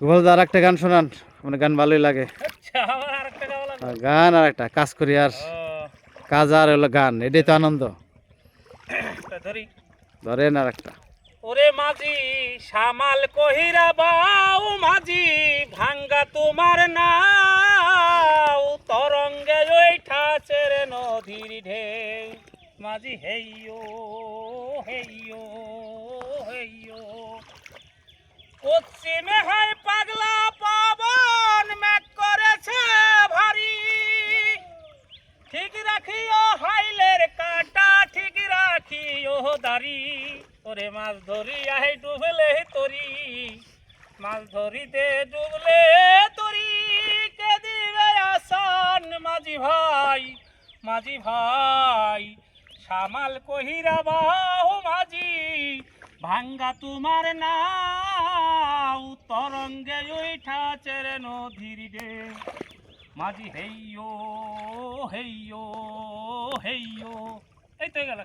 গোপাল আর একটা গান শোনান। মানে গান ভালোই লাগে। আচ্ছা গান আর একটা কাজ করি আর। কাজ আর হলো গান এটাই তো আনন্দ। ধরেন আর একটা। ওরে মাঝি সামাল কহিরা বাউ মাঝি ভাঙ্গা তোমার নাও তরঙ্গে ওইঠা চেরে নদীর ঢেউ। মাঝি হেইয়ো হেইয়ো হেইয়ো। পশ্চিমে হয় দাড়ি, ওরে মাছ ধরি আহে ডুবলে তরি। মাছ ধরিতে ডুবলে তরি, কে আসান মাঝি ভাই? মাঝি ভাই, সামাল কহিরা বাহু মাঝি, ভাঙ্গা তোমার নাও, তরঙ্গে উঠা চেরে নদীর ডে মাঝি, হেইয়ো হেইয়ো হেইয়ো, এই তো গেল।